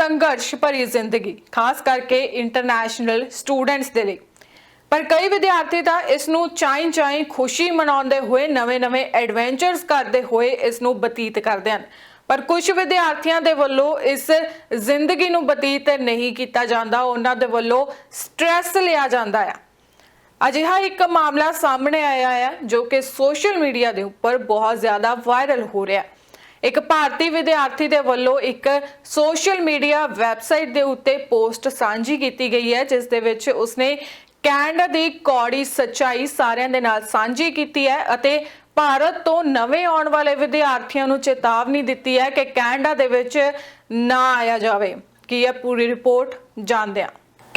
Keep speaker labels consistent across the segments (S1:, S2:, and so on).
S1: ਸੰਘਰਸ਼ ਭਰੀ ਜ਼ਿੰਦਗੀ, ਖਾਸ ਕਰਕੇ ਇੰਟਰਨੈਸ਼ਨਲ ਸਟੂਡੈਂਟਸ ਦੇ ਲਈ। ਪਰ ਕਈ ਵਿਦਿਆਰਥੀ ਤਾਂ ਇਸ ਨੂੰ ਚਾਈ ਚਾਈ ਖੁਸ਼ੀ ਮਨਾਉਂਦੇ ਹੋਏ, ਨਵੇਂ-ਨਵੇਂ ਐਡਵੈਂਚਰਸ ਕਰਦੇ ਹੋਏ ਇਸ ਨੂੰ ਬਤੀਤ ਕਰਦੇ ਹਨ। ਪਰ ਕੁਝ ਵਿਦਿਆਰਥੀਆਂ ਦੇ ਵੱਲੋਂ ਇਸ ਜ਼ਿੰਦਗੀ ਨੂੰ ਬਤੀਤ ਨਹੀਂ ਕੀਤਾ ਜਾਂਦਾ, ਉਹਨਾਂ ਦੇ ਵੱਲੋਂ ਸਟ੍ਰੈਸ ਲਿਆ ਜਾਂਦਾ ਹੈ ਅਜਿਹਾ ਇੱਕ ਮਾਮਲਾ ਸਾਹਮਣੇ ਆਇਆ ਹੈ ਜੋ ਕਿ ਸੋਸ਼ਲ ਮੀਡੀਆ ਦੇ ਉੱਪਰ ਬਹੁਤ ਜ਼ਿਆਦਾ ਵਾਇਰਲ ਹੋ ਰਿਹਾ। ਹੈ ਇੱਕ ਭਾਰਤੀ ਵਿਦਿਆਰਥੀ ਦੇ ਵੱਲੋਂ ਇੱਕ ਸੋਸ਼ਲ ਮੀਡੀਆ ਵੈਬਸਾਈਟ ਦੇ ਉੱਤੇ ਪੋਸਟ ਸਾਂਝੀ ਕੀਤੀ ਗਈ ਹੈ, ਜਿਸ ਦੇ ਵਿੱਚ ਉਸਨੇ ਕੈਨੇਡਾ ਦੀ ਕੌੜੀ ਸੱਚਾਈ ਸਾਰਿਆਂ ਦੇ ਨਾਲ ਸਾਂਝੀ ਕੀਤੀ ਹੈ ਅਤੇ ਭਾਰਤ ਤੋਂ ਨਵੇਂ ਆਉਣ ਵਾਲੇ ਵਿਦਿਆਰਥੀਆਂ ਨੂੰ ਚੇਤਾਵਨੀ ਦਿੱਤੀ ਹੈ ਕਿ ਕੈਨੇਡਾ ਦੇ ਵਿੱਚ ਨਾ ਆਇਆ ਜਾਵੇ। ਕੀ ਹੈ ਪੂਰੀ ਰਿਪੋਰਟ ਜਾਣਦੇ ਹਾਂ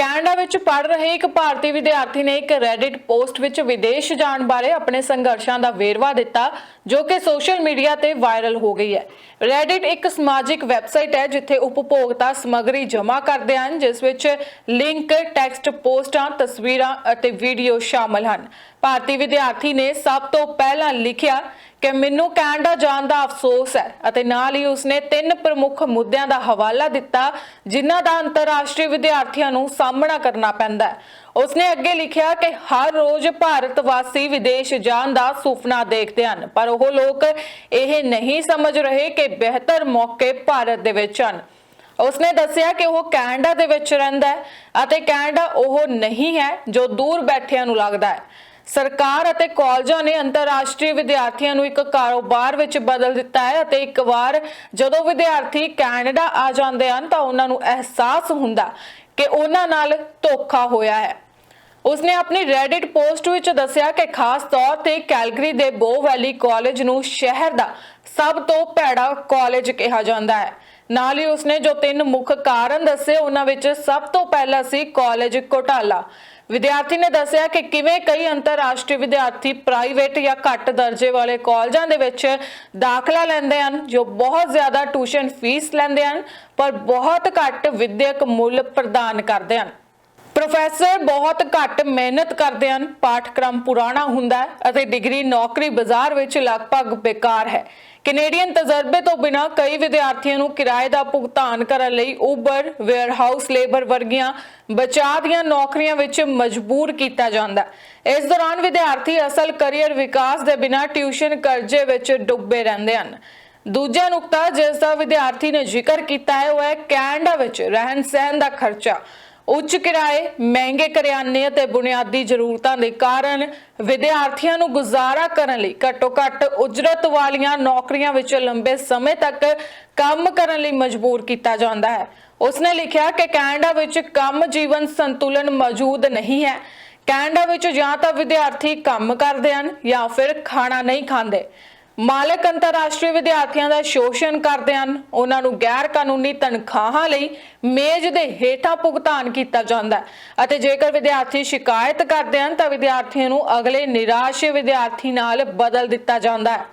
S1: ਕੈਨੇਡਾ ਵਿੱਚ ਪੜ ਰਹੇ ਇੱਕ ਭਾਰਤੀ ਵਿਦਿਆਰਥੀ ਨੇ ਇੱਕ ਰੈਡਿਟ ਪੋਸਟ ਵਿੱਚ ਵਿਦੇਸ਼ ਜਾਣ ਬਾਰੇ ਆਪਣੇ ਸੰਘਰਸ਼ਾਂ ਦਾ ਵੇਰਵਾ ਦਿੱਤਾ, ਜੋ ਕਿ ਸੋਸ਼ਲ ਮੀਡੀਆ ਤੇ ਵਾਇਰਲ ਹੋ ਗਈ ਹੈ। ਰੈਡਿਟ ਇੱਕ ਸਮਾਜਿਕ ਵੈਬਸਾਈਟ ਹੈ, ਜਿੱਥੇ ਉਪਭੋਗਤਾ ਸਮੱਗਰੀ ਜਮ੍ਹਾਂ ਕਰਦੇ ਹਨ, ਜਿਸ ਵਿੱਚ ਲਿੰਕ, ਟੈਕਸਟ ਪੋਸਟਾਂ, ਤਸਵੀਰਾਂ ਅਤੇ ਵੀਡੀਓ ਸ਼ਾਮਲ ਹਨ। ਭਾਰਤੀ ਵਿਦਿਆਰਥੀ ਨੇ ਸਭ ਤੋਂ ਪਹਿਲਾਂ ਲਿਖਿਆ ਕਿ ਮੈਨੂੰ ਕੈਨੇਡਾ ਜਾਣ ਦਾ ਅਫਸੋਸ ਹੈ ਅਤੇ ਨਾਲ ਹੀ ਉਸਨੇ ਤਿੰਨ ਪ੍ਰਮੁੱਖ ਮੁੱਦਿਆਂ ਦਾ ਹਵਾਲਾ ਦਿੱਤਾ, ਜਿਨ੍ਹਾਂ ਦਾ ਅੰਤਰਰਾਸ਼ਟਰੀ ਵਿਦਿਆਰਥੀਆਂ ਨੂੰ ਸਾਹਮਣਾ ਕਰਨਾ ਪੈਂਦਾ ਹੈ। ਉਸਨੇ ਅੱਗੇ ਲਿਖਿਆ ਕਿ ਹਰ ਰੋਜ਼ ਭਾਰਤ ਵਾਸੀ ਵਿਦੇਸ਼ ਜਾਣ ਦਾ ਸੁਪਨਾ ਦੇਖਦੇ ਹਨ, ਪਰ ਉਹ ਲੋਕ ਇਹ ਨਹੀਂ ਸਮਝ ਰਹੇ ਕਿ ਬਿਹਤਰ ਮੌਕੇ ਭਾਰਤ ਦੇ ਵਿੱਚ ਹਨ। ਉਸਨੇ ਦੱਸਿਆ ਕਿ ਉਹ ਕੈਨੇਡਾ ਦੇ ਵਿੱਚ ਰਹਿੰਦਾ ਹੈ ਅਤੇ ਕੈਨੇਡਾ ਉਹ ਨਹੀਂ ਹੈ ਜੋ ਦੂਰ ਬੈਠਿਆਂ ਨੂੰ ਲੱਗਦਾ ਹੈ। ਸਰਕਾਰ ਅਤੇ ਕਾਲਜਾਂ ਨੇ ਅੰਤਰਰਾਸ਼ਟਰੀ ਵਿਦਿਆਰਥੀਆਂ ਨੂੰ ਇੱਕ ਕਾਰੋਬਾਰ ਵਿੱਚ ਬਦਲ ਦਿੱਤਾ ਹੈ ਅਤੇ ਇੱਕ ਵਾਰ ਜਦੋਂ ਵਿਦਿਆਰਥੀ ਕੈਨੇਡਾ ਆ ਜਾਂਦੇ ਹਨ ਤਾਂ ਉਹਨਾਂ ਨੂੰ ਅਹਿਸਾਸ ਹੁੰਦਾ ਕਿ ਉਹਨਾਂ ਨਾਲ ਧੋਖਾ ਹੋਇਆ ਹੈ। ਉਸਨੇ ਆਪਣੀ ਰੈਡਿਟ ਪੋਸਟ ਵਿੱਚ ਦੱਸਿਆ ਕਿ ਖਾਸ ਤੌਰ ਤੇ ਕੈਲਗਰੀ ਦੇ ਬੋ ਵੈਲੀ ਕਾਲਜ ਨੂੰ ਸ਼ਹਿਰ ਦਾ ਸਭ ਤੋਂ ਭੈੜਾ ਕਾਲਜ ਕਿਹਾ ਜਾਂਦਾ ਹੈ। ਨਾਲ ਹੀ ਉਸਨੇ ਜੋ ਤਿੰਨ ਮੁੱਖ ਕਾਰਨ ਦੱਸੇ, ਉਹਨਾਂ ਵਿੱਚ ਸਭ ਤੋਂ ਪਹਿਲਾ ਸੀ ਕਾਲਜ ਘੋਟਾਲਾ। ਵਿਦਿਆਰਥੀ ਨੇ ਦੱਸਿਆ ਕਿ ਕਿਵੇਂ ਕਈ ਅੰਤਰਰਾਸ਼ਟਰੀ ਵਿਦਿਆਰਥੀ ਪ੍ਰਾਈਵੇਟ ਜਾਂ ਘੱਟ ਦਰਜੇ ਵਾਲੇ ਕਾਲਜਾਂ ਦੇ ਵਿੱਚ ਦਾਖਲਾ ਲੈਂਦੇ ਹਨ, ਜੋ ਬਹੁਤ ਜ਼ਿਆਦਾ ਟਿਊਸ਼ਨ ਫੀਸ ਲੈਂਦੇ ਹਨ, ਪਰ ਬਹੁਤ ਘੱਟ ਵਿਦਿਅਕ ਮੁੱਲ ਪ੍ਰਦਾਨ ਕਰਦੇ ਹਨ। ਪ੍ਰੋਫੈਸਰ ਬਹੁਤ ਘੱਟ ਮਿਹਨਤ ਕਰਦੇ ਹਨ। ਪਾਠਕ੍ਰਮ ਪੁਰਾਣਾ ਹੁੰਦਾ ਹੈ ਅਤੇ ਡਿਗਰੀ ਨੌਕਰੀ ਬਾਜ਼ਾਰ ਵਿੱਚ ਲਗਭਗ ਬੇਕਾਰ ਹੈ। ਕੈਨੇਡੀਅਨ ਤਜਰਬੇ ਤੋਂ ਬਿਨਾਂ ਕਈ ਵਿਦਿਆਰਥੀਆਂ ਨੂੰ ਕਿਰਾਏ ਦਾ ਭੁਗਤਾਨ ਕਰਨ ਲਈ ਉਬਰ ਵੇਅਰਹਾਊਸ ਲੇਬਰ ਵਰਗੀਆਂ ਬਚਾਅ ਦੀਆਂ ਨੌਕਰੀਆਂ ਵਿੱਚ ਮਜਬੂਰ ਕੀਤਾ ਜਾਂਦਾ ਇਸ ਦੌਰਾਨ ਵਿਦਿਆਰਥੀ ਅਸਲ ਕੈਰੀਅਰ ਵਿਕਾਸ ਦੇ ਬਿਨਾਂ ਟਿਊਸ਼ਨ ਕਰਜ਼ੇ ਵਿੱਚ ਡੁੱਬੇ ਰਹਿੰਦੇ ਹਨ। ਦੂਜਾ ਨੁਕਤਾ ਜਿਸ ਦਾ ਵਿਦਿਆਰਥੀ ਨੇ ਜ਼ਿਕਰ ਕੀਤਾ ਹੈ, ਉਹ ਹੈ ਕੈਨੇਡਾ ਵਿੱਚ ਰਹਿਣ ਸਹਿਣ ਦਾ ਖਰਚਾ। ਉੱਚ ਕਿਰਾਏ, ਮਹਿੰਗੇ ਕਰਿਆਨੇ ਅਤੇ ਬੁਨਿਆਦੀ ਜ਼ਰੂਰਤਾਂ ਦੇ ਕਾਰਨ ਵਿਦਿਆਰਥੀਆਂ ਨੂੰ ਗੁਜ਼ਾਰਾ ਕਰਨ ਲਈ ਘੱਟੋ-ਘੱਟ ਉਜਰਤ ਵਾਲੀਆਂ ਨੌਕਰੀਆਂ ਵਿੱਚ ਲੰਬੇ ਸਮੇਂ ਤੱਕ ਕੰਮ ਕਰਨ ਲਈ ਮਜਬੂਰ ਕੀਤਾ ਜਾਂਦਾ ਹੈ। ਉਸਨੇ ਲਿਖਿਆ ਕਿ ਕੈਨੇਡਾ ਵਿੱਚ ਕੰਮ ਜੀਵਨ ਸੰਤੁਲਨ ਮੌਜੂਦ ਨਹੀਂ ਹੈ। ਕੈਨੇਡਾ ਵਿੱਚ ਜਾਂ ਤਾਂ ਵਿਦਿਆਰਥੀ ਕੰਮ ਕਰਦੇ ਹਨ ਜਾਂ ਫਿਰ ਖਾਣਾ ਨਹੀਂ ਖਾਂਦੇ। ਮਾਲਕ ਅੰਤਰਰਾਸ਼ਟਰੀ ਵਿਦਿਆਰਥੀਆਂ ਦਾ ਸ਼ੋਸ਼ਣ ਕਰਦੇ ਹਨ। ਉਹਨਾਂ ਨੂੰ ਗੈਰ ਕਾਨੂੰਨੀ ਤਨਖਾਹਾਂ ਲਈ ਮੇਜ਼ ਦੇ ਹੇਠਾਂ ਭੁਗਤਾਨ ਕੀਤਾ ਜਾਂਦਾ ਹੈ ਅਤੇ ਜੇਕਰ ਵਿਦਿਆਰਥੀ ਸ਼ਿਕਾਇਤ ਕਰਦੇ ਹਨ, ਤਾਂ ਵਿਦਿਆਰਥੀਆਂ ਨੂੰ ਅਗਲੇ ਨਿਰਾਸ਼ ਵਿਦਿਆਰਥੀ ਨਾਲ ਬਦਲ ਦਿੱਤਾ ਜਾਂਦਾ ਹੈ।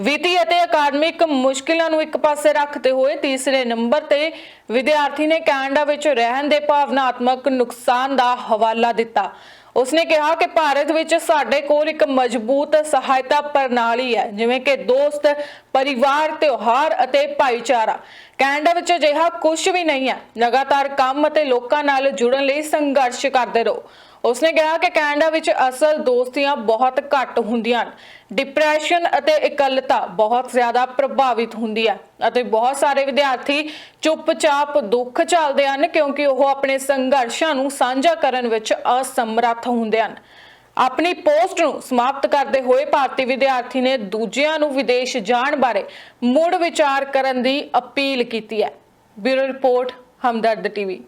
S1: ਵਿੱਤੀ ਅਤੇ ਅਕਾਦਮਿਕ ਮੁਸ਼ਕਿਲਾਂ ਨੂੰ ਇੱਕ ਪਾਸੇ ਰੱਖਦੇ ਹੋਏ ਤੀਸਰੇ ਨੰਬਰ ਤੇ ਵਿਦਿਆਰਥੀ ਨੇ ਕੈਨੇਡਾ ਵਿੱਚ ਰਹਿਣ ਦੇ ਭਾਵਨਾਤਮਕ ਨੁਕਸਾਨ ਦਾ ਹਵਾਲਾ ਦਿੱਤਾ। ਉਸਨੇ ਕਿਹਾ ਕਿ ਭਾਰਤ ਵਿੱਚ ਸਾਡੇ ਕੋਲ ਇੱਕ ਮਜ਼ਬੂਤ ਸਹਾਇਤਾ ਪ੍ਰਣਾਲੀ ਹੈ, ਜਿਵੇਂ ਕਿ ਦੋਸਤ, ਪਰਿਵਾਰ, ਤਿਉਹਾਰ ਅਤੇ ਭਾਈਚਾਰਾ। ਕੈਨੇਡਾ ਵਿੱਚ ਅਜਿਹਾ ਕੁਝ ਵੀ ਨਹੀਂ ਹੈ। ਲਗਾਤਾਰ ਕੰਮ ਅਤੇ ਲੋਕਾਂ ਨਾਲ ਜੁੜਨ ਲਈ ਸੰਘਰਸ਼ ਕਰਦੇ ਰਹੋ। ਉਸਨੇ ਕਿਹਾ ਕਿ ਕੈਨੇਡਾ ਵਿੱਚ ਅਸਲ ਦੋਸਤੀਆਂ ਬਹੁਤ ਘੱਟ ਹੁੰਦੀਆਂ ਹਨ। ਡਿਪਰੈਸ਼ਨ ਅਤੇ ਇਕੱਲਤਾ ਬਹੁਤ ਜ਼ਿਆਦਾ ਪ੍ਰਭਾਵਿਤ ਹੁੰਦੀ ਹੈ ਅਤੇ ਬਹੁਤ ਸਾਰੇ ਵਿਦਿਆਰਥੀ ਚੁੱਪਚਾਪ ਦੁੱਖ ਝੱਲਦੇ ਹਨ ਕਿਉਂਕਿ ਉਹ ਆਪਣੇ ਸੰਘਰਸ਼ਾਂ ਨੂੰ ਸਾਂਝਾ ਕਰਨ ਵਿੱਚ ਅਸਮਰੱਥ ਹੁੰਦੇ ਹਨ। ਆਪਣੀ ਪੋਸਟ ਨੂੰ ਸਮਾਪਤ ਕਰਦੇ ਹੋਏ ਭਾਰਤੀ ਵਿਦਿਆਰਥੀ ਨੇ ਦੂਜਿਆਂ ਨੂੰ ਵਿਦੇਸ਼ ਜਾਣ ਬਾਰੇ ਮੁੜ ਵਿਚਾਰ ਕਰਨ ਦੀ ਅਪੀਲ ਕੀਤੀ ਹੈ। Bureau report, Hamdard TV.